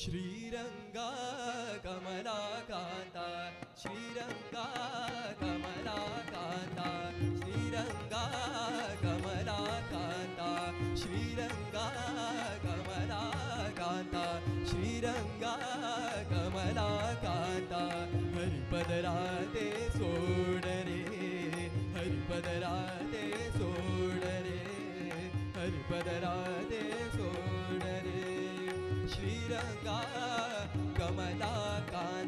श्रीरङ्गा कमलाकान्ता श्रीरङ्गा कमलाकान्ता श्रीरङ्गा कमलाकान्ता श्रीरङ्गा कमलाकान्ता श्रीरङ्गा कमलाकान्ता हरिपदराते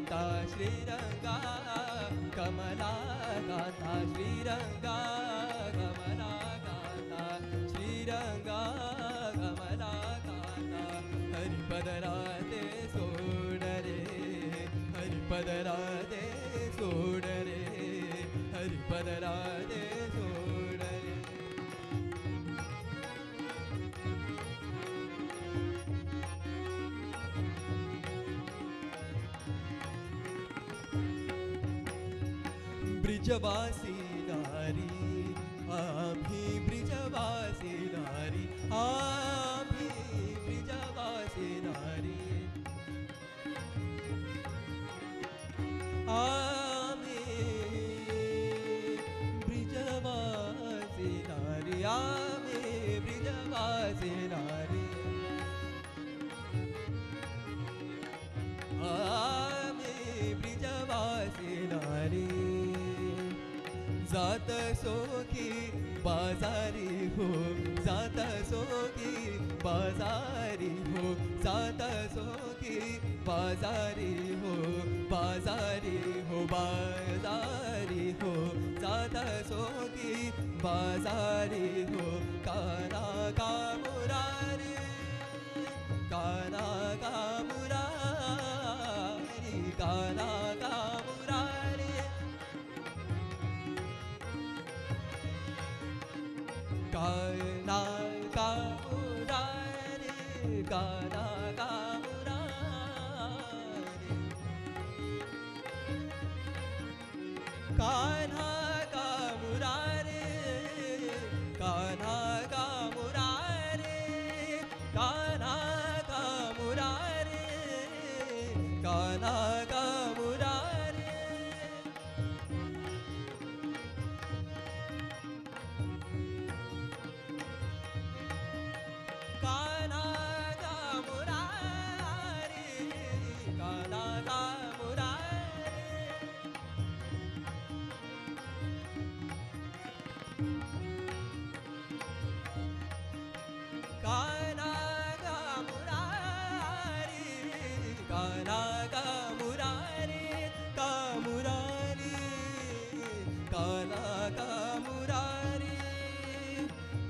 कमलाकान्ता श्रीरङ्गा कमलाकान्ता श्रीरङ्गा कमलाकान्ता श्रीरङ्गा कमलाकान्ता हरिपदराते सोडरे हरिपदराते सोडरे हरिपदराते ब्रिजवासी नारी, आभी ब्रिजवासी नारी, आभी ब्रिजवासी नारी। आमी ब्रिजवासी नारी आमी ब्रिजवासी नारी। आम्ही ब्रिजवासी नारी। जात सोखी बाजारी हो जात सोखी बाजारी हो जात सोखी बाजारी हो बाजारी हो बाजारी हो जात सोखी बाजारी हो काना ಮುರಾರಿ ಗಾರ ಗಾ ಮುರಾರಿ ಕಾನಾ ಗಾ ಮುರಾರಿ ಕಾನಾ ಗಾ ಮುರಾರಿ ಕಾನಾ ಗಾ ಮುರಾರಿ ಕಾನಾ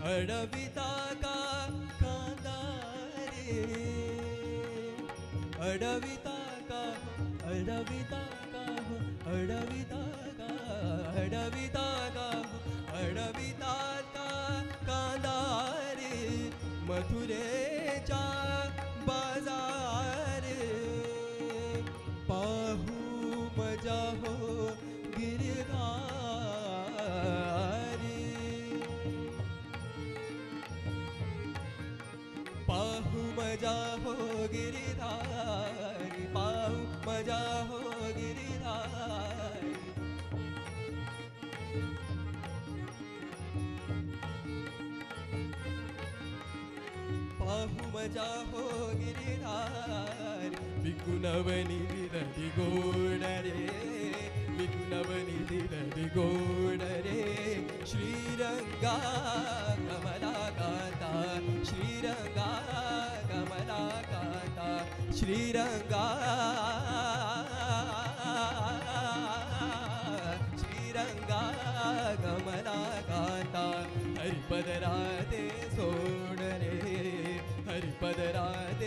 अडविता का कांदारी अडविता का अडविता का अडविता का अडविता का अडविता का कांदारी मथुरेच्या बाजार मज़ा हो गिरिधारी पाहू मज़ा हो गिरिधारी पाहू मज़ा हो गिरिधारी विकुणवनी दिरदी गोड रे। विकुणवनी दिरदी गोड रे, श्रीरंगा ஸ்ரீரங்கா. ஸ்ரீரங்கா கமலா காந்தா ஹரிபதராதே சோடரே ஹரிபதராதே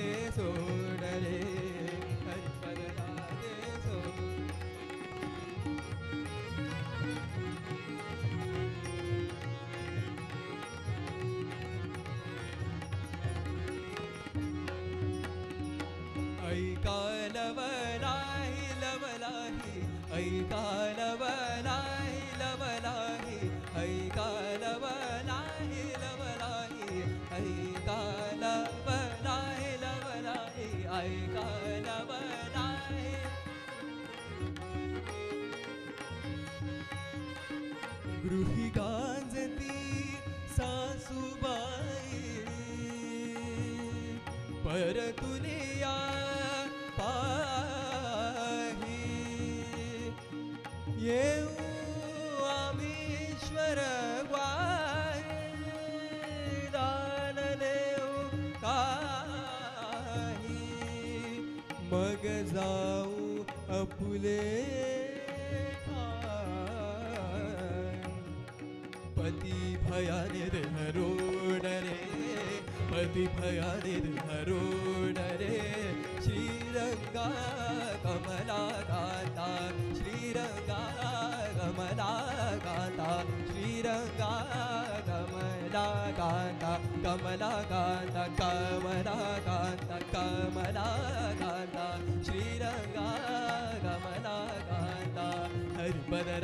ऐकाल नाही लवलाही ऐकाल नाही लवलाही ऐकाल नाही लवलाही ऐकाल नाही लवलाही ऐकाल नाही गृही गांजती सासूबाई पर तुलिया अपुले. पती भयाने रे हरोड रे पती भयाने रे हरोड रे श्रीरंगा कमला गाता, श्रीरंगा कमला गाता, श्रीरंगा कमला गाता कमला गाता कमला गाता, कमला ोडरे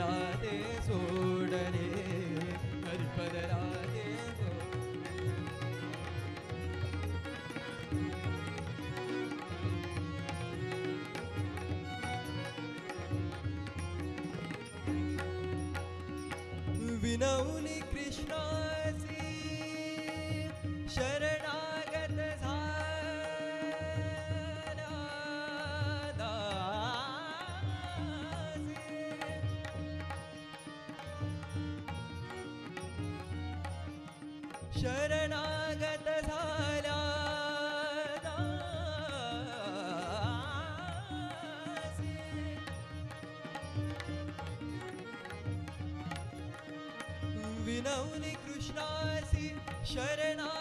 राजे विनौ निष्णा शरणागतसारा विनौनि कृष्णासि शरणा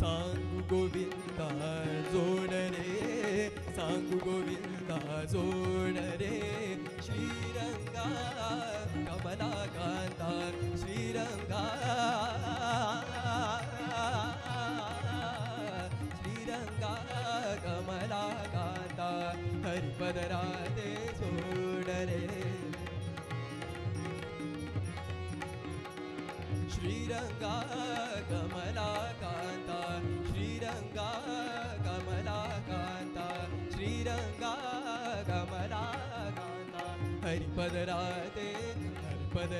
सांगू गोविंदा जोड रे सांगू गोविंदा जोड रे श्रीरंगा कमला श्रीरंगा श्रीरंगा ङ्गा कमला गाता श्रीरङ्गा कमला श्रीरङ्गा कमला गाता हरिपद राधे हरिपद